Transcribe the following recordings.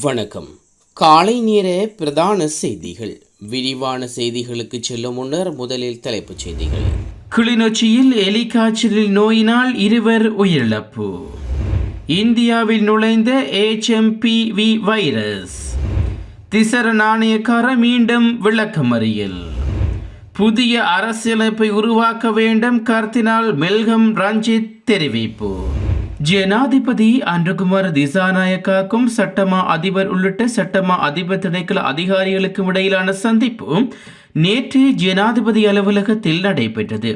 வணக்கம். காலை நேர பிரதான செய்திகள். விரிவான செய்திகளுக்கு செல்லும் முன்னர் முதலில் தலைப்புச் செய்திகள். கிளிநொச்சியில் எலிக்காய்ச்சலில் நோயினால் இருவர் உயிரிழப்பு. இந்தியாவில் நுழைந்த ஏச்எம்பிவி வைரஸ். திசர நாணயக்கார மீண்டும் விளக்கமறியல். புதிய அரசியலமைப்பை உருவாக்க வேண்டும் கர்த்தினால் மெல்கம் ரஞ்சித் தெரிவிப்பு. ஜனாதிபதி அன்றகுமார் திசாநாயக்காக்கும் சட்டமா அதிபர் உள்ளிட்ட சட்டமா அதிபர் திணைக்கள அதிகாரிகளுக்கும் இடையிலான சந்திப்பு நேற்று ஜனாதிபதி அலுவலகத்தில் நடைபெற்றது.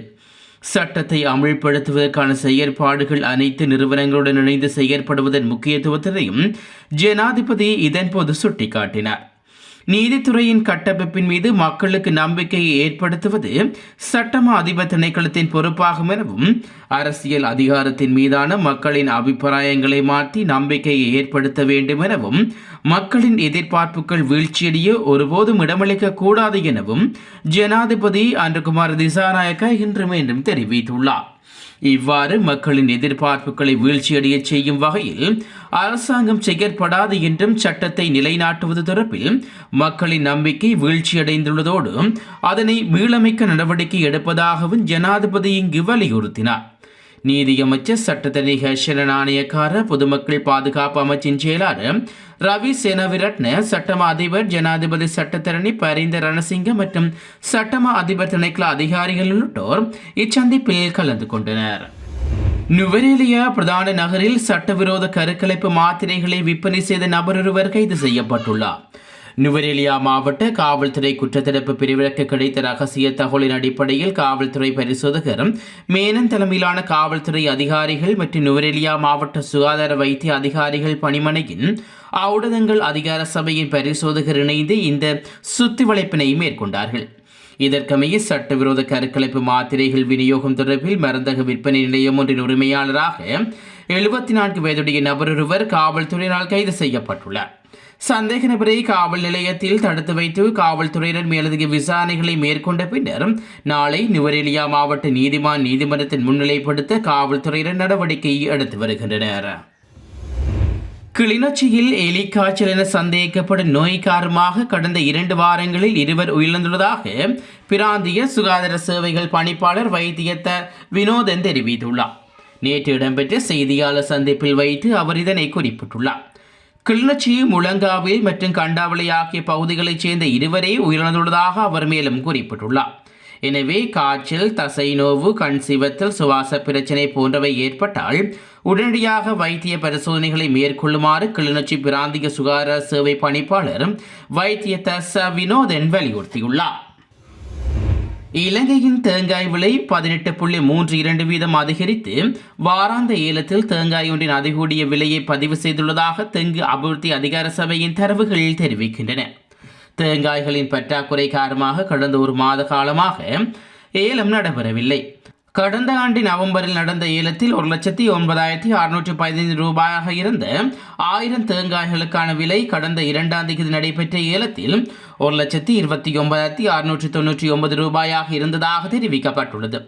சட்டத்தை அமல்படுத்துவதற்கான செயற்பாடுகள் அனைத்து நிறுவனங்களுடன் இணைந்து செயற்படுவதன் முக்கியத்துவத்தினையும் ஜனாதிபதி இதன்போது சுட்டிக்காட்டினார். நீதித்துறையின் கட்டமைப்பின் மீது மக்களுக்கு நம்பிக்கையை ஏற்படுத்துவது சட்டமா அதிபர் திணைக்களத்தின் பொறுப்பாகும் எனவும் அரசியல் அதிகாரத்தின் மீதான மக்களின் அபிப்பிராயங்களை மாற்றி நம்பிக்கையை ஏற்படுத்த வேண்டும் எனவும் மக்களின் எதிர்பார்ப்புகள் வீழ்ச்சியடைய ஒருபோதும் இடமளிக்க கூடாது எனவும் ஜனாதிபதி அன்றகுமார் திசாநாயக்க இன்று மீண்டும் தெரிவித்துள்ளார். இவ்வாறு மக்களின் எதிர்பார்ப்புகளை வீழ்ச்சியடைய செய்யும் வகையில் அரசாங்கம் செயற்படாது என்றும் சட்டத்தை நிலைநாட்டுவது தொடர்பில் மக்களின் நம்பிக்கை வீழ்ச்சியடைந்துள்ளதோடு அதனை மீளமைக்க நடவடிக்கை எடுப்பதாகவும் ஜனாதிபதி இங்கு வலியுறுத்தினார். நீதியமைச்சர் சட்டத்தரணி ஹர்ஷன நாணயக்கார பொதுமக்கள் பாதுகாப்பு அமைச்சின் செயலாளர் ரவி சேனவிரட்ன சட்டமா அதிபர் ஜனாதிபதி சட்டத்தரணி பரிந்த ரணசிங்க மற்றும் சட்டமா அதிபர் திணைக்கள அதிகாரிகள் உள்ளிட்டோர் இச்சந்திப்பில் கலந்து கொண்டனர். நுவரேலியா பிரதான நகரில் சட்டவிரோத கருக்கலைப்பு மாத்திரைகளை விற்பனை செய்த நபர் ஒருவர் கைது செய்யப்பட்டுள்ளார். நுவரேலியா மாவட்ட காவல்துறை குற்றத்தடுப்பு பிரிவிற்கு கிடைத்த ரகசிய தகவலின் அடிப்படையில் காவல்துறை பரிசோதகர் மேனன் தலைமையிலான காவல்துறை அதிகாரிகள் மற்றும் நுவரேலியா மாவட்ட சுகாதார வைத்திய அதிகாரிகள் பணிமனையின் ஊடகங்கள் அதிகார சபையின் பரிசோதகர் இணைந்து இந்த சுத்திவளைப்பினை மேற்கொண்டார்கள். இதற்கமைய சட்டவிரோத கருக்கலைப்பு மாத்திரைகள் விநியோகம் தொடர்பில் மருந்தக விற்பனை நிலையம் ஒன்றின் உரிமையாளராக எழுபத்தி நான்கு வயதுடைய நபர் ஒருவர் காவல்துறையினால் கைது செய்யப்பட்டுள்ளார். சந்தேக நபரை காவல் நிலையத்தில் தடுத்து வைத்து காவல்துறையினர் மேலதிக விசாரணைகளை மேற்கொண்ட பின்னர் நாளை நுவரெலியா மாவட்ட நீதிமான் நீதிமன்றத்தின் முன்னிலைப்படுத்த காவல்துறையினர் நடவடிக்கை எடுத்து வருகின்றனர். கிளிநொச்சியில் எலி காய்ச்சல் என சந்தேகிக்கப்படும் நோய் காரணமாக கடந்த இரண்டு வாரங்களில் இருவர் உயிரிழந்துள்ளதாக பிராந்திய சுகாதார சேவைகள் பணிப்பாளர் வைத்தியத்த வினோதன் தெரிவித்துள்ளார். நேற்று இடம்பெற்ற செய்தியாளர் சந்திப்பில் வைத்து அவர் இதனை குறிப்பிட்டுள்ளார். கிளிநொச்சி முழங்காவில் மற்றும் கண்டாவளை ஆகிய பகுதிகளைச் சேர்ந்த இருவரே உயிரிழந்துள்ளதாக அவர் மேலும் குறிப்பிட்டுள்ளார். எனவே காய்ச்சல் தசை நோவு கண் சிவத்தல் சுவாச பிரச்சனை போன்றவை ஏற்பட்டால் உடனடியாக வைத்திய பரிசோதனைகளை மேற்கொள்ளுமாறு கிளிநொச்சி பிராந்திய சுகாதார சேவை பணிப்பாளர் வைத்திய தச வினோதன் வலியுறுத்தியுள்ளார். இலங்கையின் தேங்காய் விலை பதினெட்டு புள்ளி மூன்று இரண்டு வீதம் அதிகரித்து வாராந்த ஏலத்தில் தேங்காய் ஒன்றின் அதிகூடிய விலையை பதிவு செய்துள்ளதாக தெங்கு அபிவிருத்தி அதிகார சபையின் தரவுகள் தெரிவிக்கின்றன. தேங்காய்களின் பற்றாக்குறை காரணமாக கடந்த ஒரு மாத காலமாக ஏலம் நடைபெறவில்லை. கடந்த ஆண்டு நவம்பரில் நடந்த ஏலத்தில் ஒரு லட்சத்தி ஒன்பதாயிரத்தி அறுநூற்றி பதினைந்து ரூபாயாக இருந்த ஆயிரம் தேங்காய்களுக்கான விலை கடந்த இரண்டாம் தேதி நடைபெற்ற ஏலத்தில் ஒரு லட்சத்தி இருபத்தி ஒன்பதாயிரத்தி அறுநூற்றி தொண்ணூற்றி ஒன்பது ரூபாயாக இருந்ததாக தெரிவிக்கப்பட்டுள்ளது.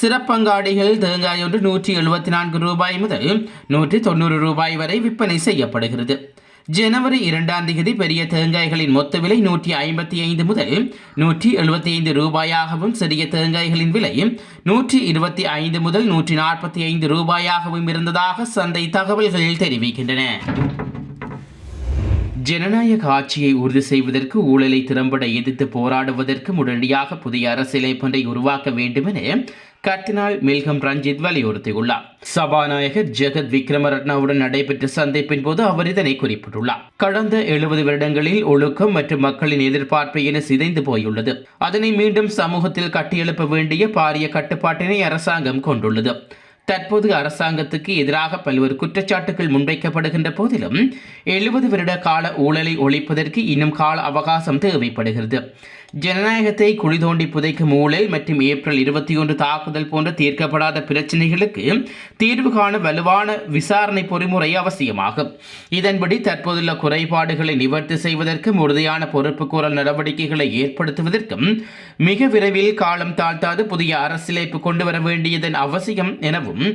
சிறப்பங்காடிகள் தேங்காய் ஒன்று நூற்றி எழுபத்தி நான்கு ரூபாய் முதல் நூற்றி தொண்ணூறு ரூபாய் வரை விற்பனை செய்யப்படுகிறது. ஜனவரி இரண்டாம் தேதி பெரிய தேங்காய்களின் மொத்த விலை நூற்றி ஐம்பத்தி ஐந்து முதல் நூற்றி எழுபத்தி ஐந்து ரூபாயாகவும் சிறிய தேங்காய்களின் விலை நூற்றி இருபத்தி ஐந்து முதல் நூற்றி நாற்பத்தி ஐந்து ரூபாயாகவும் இருந்ததாக சந்தை தகவல்கள் தெரிவிக்கின்றன. ஜனநாயக ஆட்சியை உறுதி செய்வதற்கு ஊழலை திறம்பட எதிர்த்து போராடுவதற்கு உடனடியாக புதிய அரசியலமைப்பொன்றை உருவாக்க வேண்டும் என கர்தினால் மில்கம் ரஞ்சித் வலியுறுத்தியுள்ளார். சபாநாயகர் ஜெகத் விக்ரமரட்னாவுடன் நடைபெற்ற சந்திப்பின் போது அவர் இதனை குறிப்பிட்டுள்ளார். கடந்த எழுபது வருடங்களில் ஒழுக்கம் மற்றும் மக்களின் எதிர்பார்ப்பு என சிதைந்து போயுள்ளது. அதனை மீண்டும் சமூகத்தில் கட்டியெழுப்ப வேண்டிய பாரிய கட்டுப்பாட்டினை அரசாங்கம் கொண்டுள்ளது. தற்போது அரசாங்கத்துக்கு எதிராக பல்வேறு குற்றச்சாட்டுகள் முன்வைக்கப்படுகின்ற போதிலும் எழுபது வருட கால ஊழலை ஒழிப்பதற்கு இன்னும் கால அவகாசம் தேவைப்படுகிறது. ஜனநாயகத்தை குழி தோண்டி புதைக்கும் ஊழல் மற்றும் ஏப்ரல் இருபத்தி ஒன்று தாக்குதல் போன்ற தீர்க்கப்படாத பிரச்சனைகளுக்கு தீர்வு காண வலுவான விசாரணை பொறிமுறை அவசியமாகும். இதன்படி தற்போதுள்ள குறைபாடுகளை நிவர்த்தி செய்வதற்கும் உறுதியான பொறுப்புக்கூறல் நடவடிக்கைகளை ஏற்படுத்துவதற்கும் மிக விரைவில் காலம் தாழ்த்தாது புதிய அரசியலைப்பு கொண்டு வர வேண்டியதன் அவசியம் எனவும்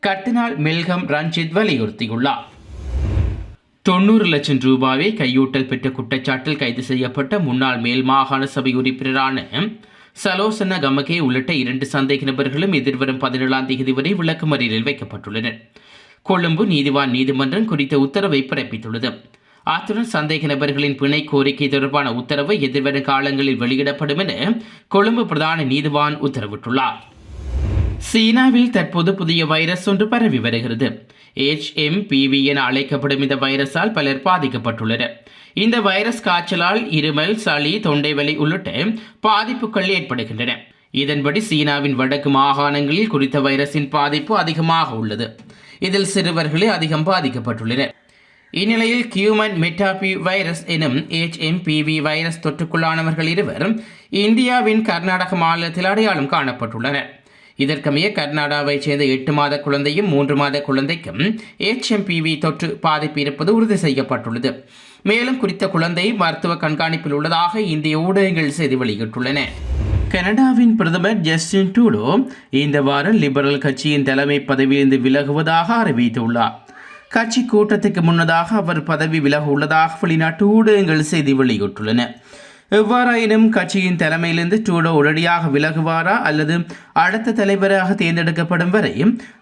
கட்டினால் மில்கம் ரஞ்சித் வலியுறுத்தியுள்ளார். தொண்ணூறு லட்சம் ரூபாவை கையூட்டல் பெற்ற குற்றச்சாட்டில் கைது செய்யப்பட்ட முன்னாள் மேல் மாகாண சபை உறுப்பினரான சலோசன கமகே உள்ளிட்ட இரண்டு சந்தேக நபர்களும் எதிர்வரும் பதினேழாம் தேதி வரை விளக்குமறியலில் வைக்கப்பட்டுள்ளனர். கொழும்பு நீதிவான் நீதிமன்றம் குறித்த உத்தரவை பிறப்பித்துள்ளது. அத்துடன் சந்தேக நபர்களின் பிணை கோரிக்கை தொடர்பான உத்தரவு எதிர்வரும் காலங்களில் வெளியிடப்படும் என கொழும்பு பிரதான நீதிவான் உத்தரவிட்டுள்ளார். சீனாவில் தற்போது புதிய வைரஸ் ஒன்று பரவி வருகிறது. HMPV என அழைக்கப்படும் இந்த வைரஸால் பலர் பாதிக்கப்பட்டுள்ளனர். இந்த வைரஸ் காய்ச்சலால் இருமல் சளி தொண்டைவலி உள்ளிட்ட பாதிப்புகள் ஏற்படுகின்றன. இதன்படி சீனாவின் வடக்கு மாகாணங்களில் குறித்த வைரஸின் பாதிப்பு அதிகமாக உள்ளது. இதில் சிறுவர்களே அதிகம் பாதிக்கப்பட்டுள்ளனர். இந்நிலையில் கியூமன் மெட்டாபி வைரஸ் எனும் HMPV வைரஸ் தொற்றுக்குள்ளானவர்கள் இருவர் இந்தியாவின் கர்நாடக மாநிலத்தில் அடையாளம் காணப்பட்டுள்ளனர். இதற்கமைய கர்நாடகாவைச் சேர்ந்த எட்டு மாத குழந்தையும் மூன்று மாத குழந்தைக்கும் எச்எம்பிவி தொற்று பாதிப்பு இருப்பது உறுதி செய்யப்பட்டுள்ளது. மேலும் குறித்த குழந்தை மருத்துவ கண்காணிப்பில் உள்ளதாக இந்திய ஊடகங்கள் செய்தி வெளியிட்டுள்ளன. கனடாவின் பிரதமர் ஜஸ்டின் டூடோ இந்த வாரம் லிபரல் கட்சியின் தலைமை பதவியிலிருந்து விலகுவதாக அறிவித்துள்ளார். கட்சி கூட்டத்துக்கு முன்னதாக அவர் பதவி விலக உள்ளதாக வெளிநாட்டு ஊடகங்கள் செய்தி வெளியிட்டுள்ளன. எவ்வாறாயினும் கட்சியின் தலைமையிலிருந்து டூடோ உடனடியாக விலகுவாரா அல்லது அடுத்த தலைவராக தேர்ந்தெடுக்கப்படும் வரை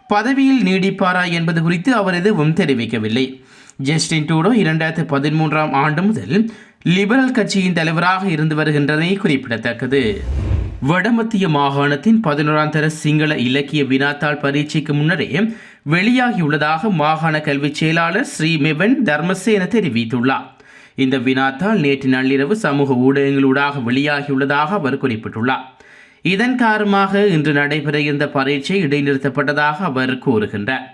பதவியில் நீடிப்பாரா என்பது குறித்து அவர் எதுவும் தெரிவிக்கவில்லை. ஜஸ்டின் டூடோ இரண்டாயிரத்தி பதிமூன்றாம் ஆண்டு முதல் லிபரல் கட்சியின் தலைவராக இருந்து வருகின்றதை குறிப்பிடத்தக்கது. வடமத்திய மாகாணத்தின் பதினோராம் தர சிங்கள இலக்கிய வினாத்தாள் பரீட்சைக்கு முன்னரே வெளியாகியுள்ளதாக மாகாண கல்விச் செயலாளர் ஸ்ரீ மெவன் தர்மசேன தெரிவித்துள்ளார். இந்த வினாத்தால் நேற்று நள்ளிரவு சமூக ஊடகங்களூடாக வெளியாகியுள்ளதாக அவர் குறிப்பிட்டுள்ளார். இதன் காரணமாக இன்று நடைபெற இருந்த பரீட்சை இடைநிறுத்தப்பட்டதாக அவர் கூறுகின்றார்.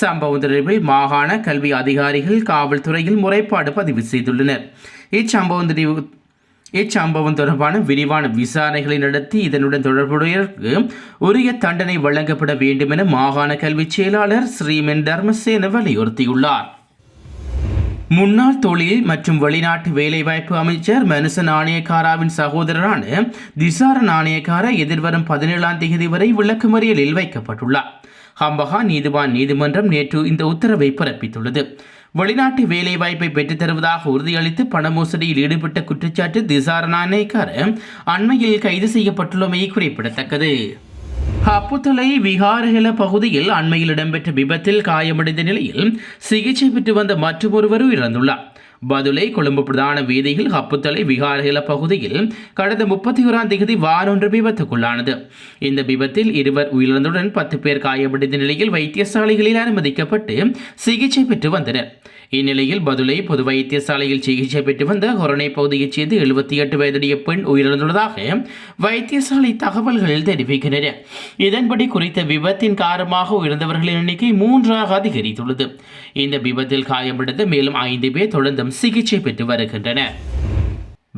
சம்பவம் தொடர்பில் மாகாண கல்வி அதிகாரிகள் காவல்துறையில் முறைப்பாடு பதிவு செய்துள்ளனர். இச்சம்பவம் தெரிவு இச்சம்பவம் தொடர்பான விரிவான விசாரணைகளை நடத்தி இதனுடன் தொடர்புடையவருக்கு உரிய தண்டனை வழங்கப்பட வேண்டும் என மாகாண கல்விச் செயலாளர் ஸ்ரீமன் தர்மசேன வலியுறுத்தியுள்ளார். முன்னாள் தொழில் மற்றும் வெளிநாட்டு வேலைவாய்ப்பு அமைச்சர் மனுச நாணயக்காராவின் சகோதரரான திசார நாணயக்கார எதிர்வரும் பதினேழாம் தேதி வரை விளக்குமறியலில் வைக்கப்பட்டுள்ளார். ஹம்பகா நீதிவான் நீதிமன்றம் நேற்று இந்த உத்தரவை பிறப்பித்துள்ளது. வெளிநாட்டு வேலைவாய்ப்பை பெற்றுத் தருவதாக உறுதியளித்து பண மோசடியில் ஈடுபட்ட குற்றச்சாட்டு திசார நாணயக்கார அண்மையில் கைது செய்யப்பட்டுள்ளமை குறிப்பிடத்தக்கது. அப்புத்தலை விகாரகல பகுதியில் அண்மையில் இடம்பெற்ற விபத்தில் காயமடைந்த நிலையில் சிகிச்சை பெற்று வந்த மற்றொருவர் இறந்துள்ளார். பதுளை கொழும்பு பிரதான வீதியில் ஹப்புத்தலை விகாரகில பகுதியில் கடந்த முப்பத்தி ஓராம் தேதி வாரொன்று விபத்துக்குள்ளானது. இந்த விபத்தில் இருவர் உயிரிழந்துடன் பத்து பேர் காயமடைந்த நிலையில் வைத்தியசாலைகளில் அனுமதிக்கப்பட்டு சிகிச்சை பெற்று வந்தனர். இந்நிலையில் பதுளை பொது வைத்தியசாலையில் சிகிச்சை பெற்று வந்த கொரோனை பகுதியைச் சேர்ந்து எழுபத்தி எட்டு வயதுடைய பெண் உயிரிழந்துள்ளதாக வைத்தியசாலை தகவல்கள் தெரிவிக்கின்றன. இதன்படி குறித்த விபத்தின் காரணமாக உயிர்ந்தவர்களின் எண்ணிக்கை மூன்றாக அதிகரித்துள்ளது. இந்த விபத்தில் காயமடைந்த மேலும் ஐந்து பேர் தொடர்ந்தும் சிகிச்சை பெற்று வருகின்றனர்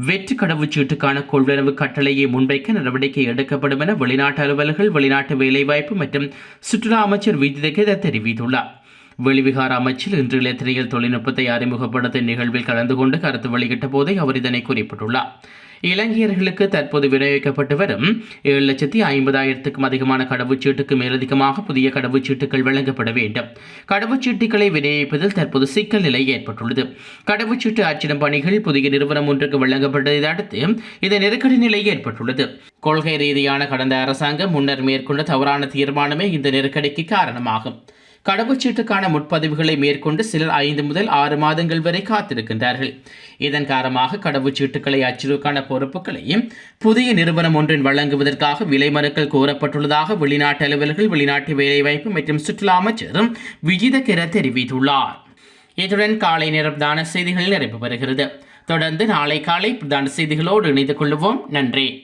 வெற்றி கடவுச்சீட்டுக்கான கொள்வனவு கட்டளையை முன்வைக்க நடவடிக்கை எடுக்கப்படும் என வெளிநாட்டு அலுவலர்கள் வெளிநாட்டு வேலைவாய்ப்பு மற்றும் சுற்றுலா அமைச்சர் விஜிதகேத தெரிவித்துள்ளார். வெளிவிகார அமைச்சில் இன்று இலத்திரையில் தொழில்நுட்பத்தை அறிமுகப்படுத்தும் நிகழ்வில் கலந்து கொண்டு கருத்து வெளியிட்ட போதே அவர் இதனை குறிப்பிட்டுள்ளார். இலங்கையர்களுக்கு தற்போது விநியோகிக்கப்பட்டு வரும் ஏழு லட்சத்தி ஐம்பதாயிரத்துக்கும் அதிகமான கடவுச்சீட்டுக்கு மேலதிகமாக புதிய கடவுச்சீட்டுகள் வழங்கப்பட வேண்டும். கடவுச்சீட்டுகளை விநியோகிப்பதில் தற்போது சிக்கல் நிலை ஏற்பட்டுள்ளது. கடவுச்சீட்டு அச்சிடும் பணிகள் புதிய நிறுவனம் ஒன்றுக்கு வழங்கப்பட்டதை அடுத்து இந்த நெருக்கடி நிலை ஏற்பட்டுள்ளது. கொள்கை ரீதியான கடந்த அரசாங்கம் முன்னர் மேற்கொண்ட தவறான தீர்மானமே இந்த நெருக்கடிக்கு காரணமாகும். கடவுச்சீட்டுக்கான முற்பதிவுகளை மேற்கொண்டு சிலர் ஐந்து முதல் ஆறு மாதங்கள் வரை காத்திருக்கின்றார்கள். இதன் காரணமாக கடவுச்சீட்டுகளை அச்சிடுவதற்கான பொறுப்புகளையும் புதிய நிறுவனம் ஒன்றின் வழங்குவதற்காக விலை மறுக்கள் கோரப்பட்டுள்ளதாக வெளிநாட்டு அலுவலர்கள் வெளிநாட்டு வேலைவாய்ப்பு மற்றும் சுற்றுலா அமைச்சரும் விஜித கிர தெரிவித்துள்ளார். இத்துடன் காலை நேரம்தான செய்திகள் நிறைவு பெறுகிறது. தொடர்ந்து நாளை காலை பிரதான செய்திகளோடு இணைந்து கொள்வோம். நன்றி.